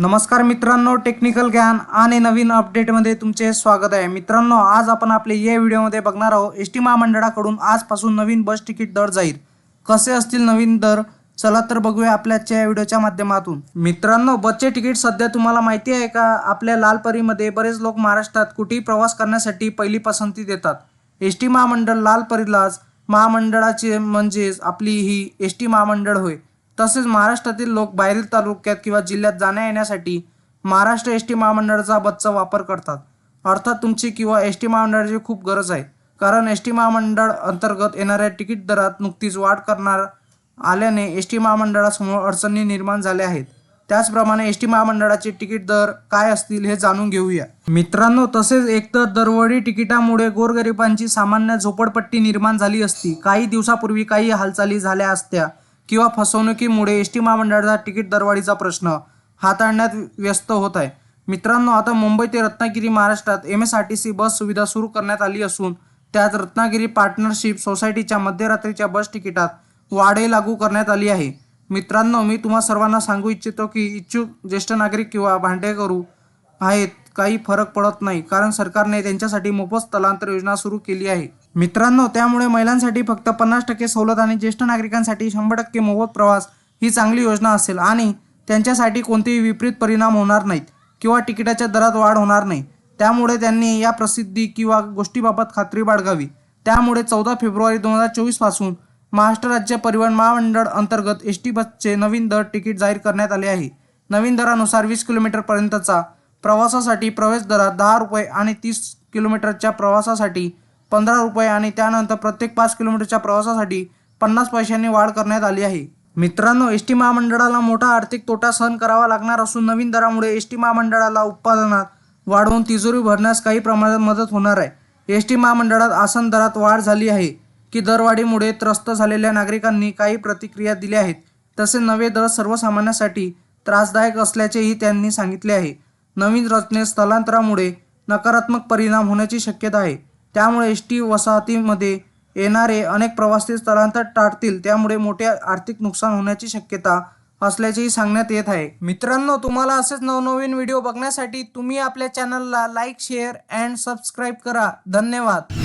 नमस्कार मित्रांनो टेक्निकल ज्ञान आणि नवीन अपडेटमध्ये तुमचे स्वागत आहे. मित्रांनो आज आपण आपले या व्हिडिओमध्ये बघणार आहोत एस टी महामंडळाकडून आजपासून नवीन बस तिकीट दर जाहीर. कसे असतील नवीन दर? चला तर बघूया आपल्याच्या या व्हिडिओच्या माध्यमातून. मित्रांनो बसचे तिकीट सध्या तुम्हाला माहिती आहे का? आपल्या लालपरीमध्ये बरेच लोक महाराष्ट्रात कुठेही प्रवास करण्यासाठी पहिली पसंती देतात. एस टी महामंडळ लालपरीलाच महामंडळाचे म्हणजेच आपली ही एस टी महामंडळ होय. तसेच महाराष्ट्रातील लोक बाहेरील तालुक्यात किंवा जिल्ह्यात जाण्या येण्यासाठी महाराष्ट्र एस टी महामंडळाचा बसचा वापर करतात. अर्थात तुमची किंवा एस टी महामंडळाची खूप गरज आहे. कारण एस टी महामंडळ अंतर्गत येणाऱ्या तिकीट दरात नुकतीच वाढ करणार आल्याने एस टी महामंडळासमोर अडचणी निर्माण झाल्या आहेत. त्याचप्रमाणे एस टी महामंडळाचे तिकीट दर काय असतील हे जाणून घेऊया. मित्रांनो तसेच एकतर दरवडी तिकिटामुळे गोरगरिबांची सामान्य झोपडपट्टी निर्माण झाली असती काही दिवसापूर्वी काही हालचाली झाल्या असत्या. किंवा फसवणुकीमुळे एस टी महामंडळाचा तिकीट दरवाढीचा प्रश्न हाताळण्यात व्यस्त होत आहे. मित्रांनो आता मुंबई ते रत्नागिरी महाराष्ट्रात M S R T C bus सुविधा सुरू करण्यात आली असून त्यात रत्नागिरी पार्टनरशिप सोसायटीच्या मध्यरात्रीच्या बस तिकिटात वाढही लागू करण्यात आली आहे. मित्रांनो मी तुम्हा सर्वांना सांगू इच्छितो की इच्छुक ज्येष्ठ नागरिक किंवा भांडेकरू आहेत काही फरक पडत नाही कारण सरकारने त्यांच्यासाठी मोफत स्थलांतर योजना सुरू केली आहे. मित्रांनो त्यामुळे महिलांसाठी फक्त पन्नास टक्के सवलत आणि ज्येष्ठ नागरिकांसाठी शंभर टक्के मोफत प्रवास ही चांगली योजना असेल आणि त्यांच्यासाठी कोणतेही विपरीत परिणाम होणार नाहीत किंवा तिकिटाच्या दरात वाढ होणार नाही. त्यामुळे त्यांनी या प्रसिद्धी किंवा गोष्टीबाबत खात्री बाळगावी. त्यामुळे चौदा फेब्रुवारी दोन हजार चोवीसपासून महाराष्ट्र राज्य परिवहन महामंडळ अंतर्गत एस टी बसचे नवीन दर तिकीट जाहीर करण्यात आले आहे. नवीन दरानुसार वीस किलोमीटरपर्यंतचा प्रवासासाठी प्रवेश दरात दहा रुपये आणि तीस किलोमीटरच्या प्रवासासाठी पंधरा रुपये आणि त्यानंतर प्रत्येक पाच किलोमीटरच्या प्रवासासाठी पन्नास पैशांनी वाढ करण्यात आली आहे. मित्रांनो एस टी महामंडळाला मोठा आर्थिक तोटा सहन करावा लागणार असून नवीन दरामुळे एस टी महामंडळाला उत्पादनात वाढवून तिजोरी भरण्यास काही प्रमाणात मदत होणार आहे. एस टी महामंडळात आसन दरात वाढ झाली आहे की दरवाढीमुळे त्रस्त झालेल्या नागरिकांनी काही प्रतिक्रिया दिल्या आहेत. तसे नवे दर सर्वसामान्यांसाठी त्रासदायक असल्याचेही त्यांनी सांगितले आहे. नवीन रचनेत स्थलांतरामुळे नकारात्मक परिणाम होण्याची शक्यता आहे. त्यामुळे एस टी वसाहतीमध्ये येणारे अनेक प्रवासी स्थलांतर टाळतील. त्यामुळे मोठे आर्थिक नुकसान होण्याची शक्यता असल्याचेही सांगण्यात येत आहे. मित्रांनो तुम्हाला असेच नवनवीन व्हिडिओ बघण्यासाठी तुम्ही आपल्या चॅनलला लाईक शेअर अँड सबस्क्राईब करा. धन्यवाद.